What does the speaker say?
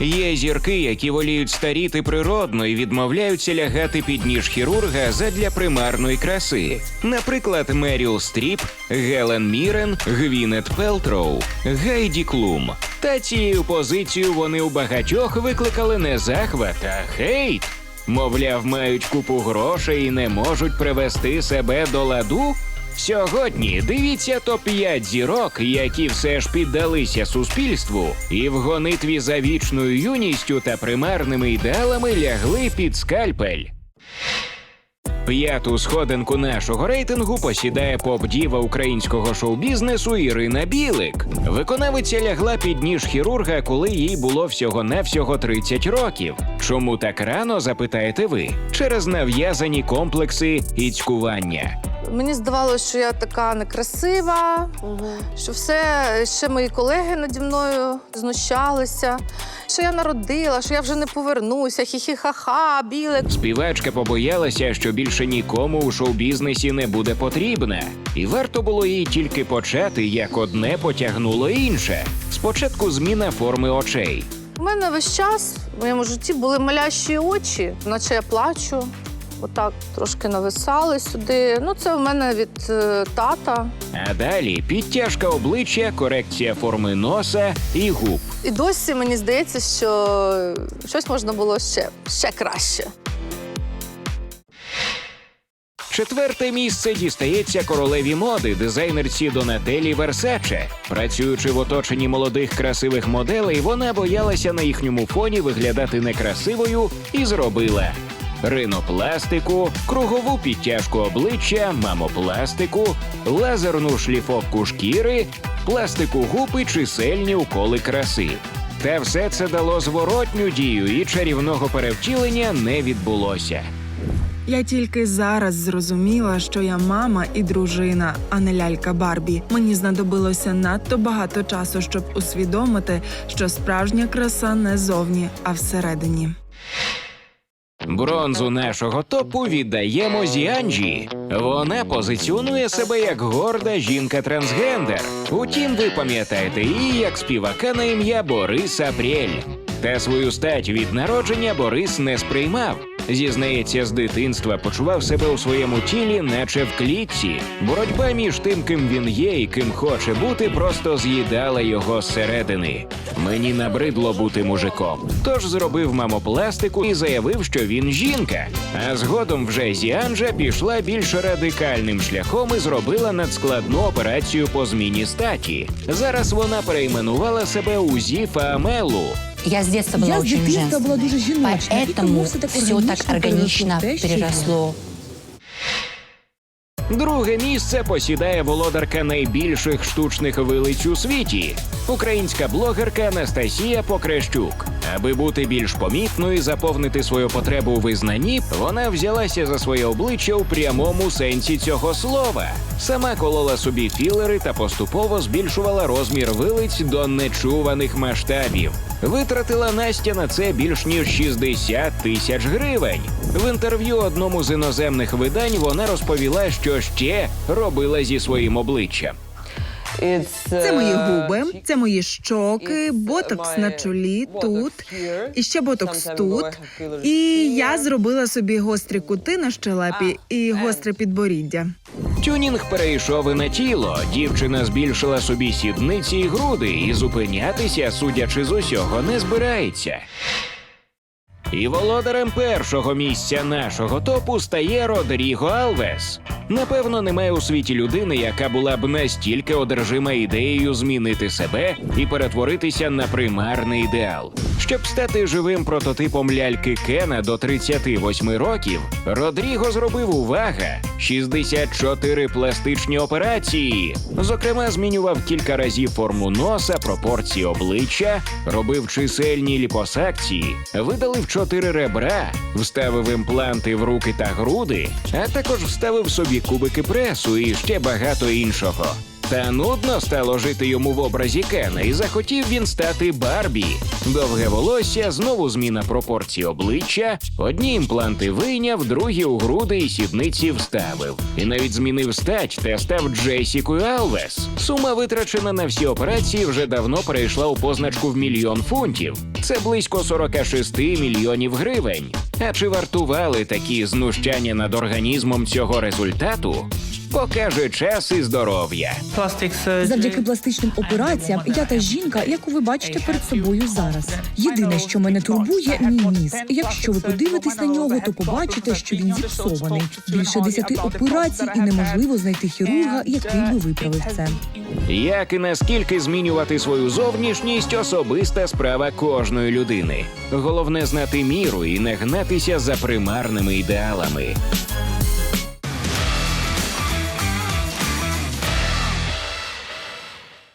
Є зірки, які воліють старіти природно і відмовляються лягати під ніж хірурга задля примарної краси. Наприклад, Меріл Стріп, Гелен Мірен, Гвінет Пелтроу, Гайді Клум. Та цією позицією вони у багатьох викликали не захват, а хейт. Мовляв, мають купу грошей і не можуть привести себе до ладу. Сьогодні дивіться топ-5 зірок, які все ж піддалися суспільству, і в гонитві за вічною юністю та примарними ідеалами лягли під скальпель. П'яту сходинку нашого рейтингу посідає поп-діва українського шоу-бізнесу Ірина Білик. Виконавиця лягла під ніж хірурга, коли їй було всього-навсього 30 років. Чому так рано, запитаєте ви? Через нав'язані комплекси і цькування. Мені здавалося, що я така некрасива, що все ще мої колеги наді мною знущалися, що я народила, що я вже не повернуся, хі-хі-ха-ха, білик. Співачка побоялася, що більше нікому у шоу-бізнесі не буде потрібна, і варто було їй тільки почати, як одне потягнуло інше. Спочатку зміна форми очей. У мене весь час в моєму житті були малящі очі, наче я плачу. Отак трошки нависали сюди. Ну, це в мене від е, тата. А далі підтяжка обличчя, корекція форми носа і губ. І досі мені здається, що щось можна було ще, ще краще. Четверте місце дістається королеві моди, дизайнерці Донателі Версаче. Працюючи в оточенні молодих красивих моделей, вона боялася на їхньому фоні виглядати некрасивою і зробила. Ринопластику, кругову підтяжку обличчя, мамопластику, лазерну шліфовку шкіри, пластику губ і чисельні уколи краси. Та все це дало зворотню дію, і чарівного перевтілення не відбулося. Я тільки зараз зрозуміла, що я мама і дружина, а не лялька Барбі. Мені знадобилося надто багато часу, щоб усвідомити, що справжня краса не зовні, а всередині. Бронзу нашого топу віддаємо Зіанджі. Вона позиціонує себе як горда жінка-трансгендер. Утім, ви пам'ятаєте її як співака на ім'я Борис Апрель. Та свою стать від народження Борис не сприймав. Зізнається, з дитинства почував себе у своєму тілі, наче в клітці. Боротьба між тим, ким він є і ким хоче бути, просто з'їдала його зсередини. Мені набридло бути мужиком. Тож зробив мамопластику і заявив, що він жінка. А згодом вже Зіанжа пішла більш радикальним шляхом і зробила надскладну операцію по зміні статі. Зараз вона перейменувала себе у Зіфа Амелу. Я с детства была Я с очень детства женственной. была дуже жіночна, і Поэтому тому все так все органічно так органично переросло в те, що є. переросло. Друге місце посідає володарка найбільших штучних вилиць у світі українська блогерка Анастасія Покрещук. Аби бути більш помітною і заповнити свою потребу у визнанні, вона взялася за своє обличчя у прямому сенсі цього слова. Сама колола собі філери та поступово збільшувала розмір вилиць до нечуваних масштабів. Витратила Настя на це більш ніж 60 тисяч гривень. В інтерв'ю одному з іноземних видань вона розповіла, що ще робила зі своїм обличчям. Це мої губи, це мої щоки, ботокс на чолі тут, і ще ботокс тут. І я зробила собі гострі кути на щелепі і гостре підборіддя. Тюнінг перейшов і на тіло. Дівчина збільшила собі сідниці і груди, і зупинятися, судячи з усього, не збирається. І володарем першого місця нашого топу стає Родріго Алвес. Напевно, немає у світі людини, яка була б настільки одержима ідеєю змінити себе і перетворитися на примарний ідеал. Щоб стати живим прототипом ляльки Кена до 38 років, Родріго зробив увага 64 пластичні операції. Зокрема, змінював кілька разів форму носа, пропорції обличчя, робив чисельні ліпосакції, видалив чотири ребра, вставив імпланти в руки та груди, а також вставив собі кубики пресу і ще багато іншого. Та нудно стало жити йому в образі Кена, і захотів він стати Барбі. Довге волосся, знову зміна пропорцій обличчя. Одні імпланти вийняв, другі у груди і сідниці вставив. І навіть змінив стать та став Джесікою Алвес. Сума витрачена на всі операції вже давно перейшла у позначку в мільйон фунтів. Це близько 46 мільйонів гривень. А чи вартували такі знущання над організмом цього результату? Покаже час і здоров'я. Завдяки пластичним операціям я та жінка, яку ви бачите перед собою зараз. Єдине, що мене турбує, мій ніс. Якщо ви подивитесь на нього, то побачите, що він зіпсований. Більше десяти операцій, і неможливо знайти хірурга, який би виправив це. Як і наскільки змінювати свою зовнішність особиста справа кожної людини. Головне знати міру і не гнатися за примарними ідеалами.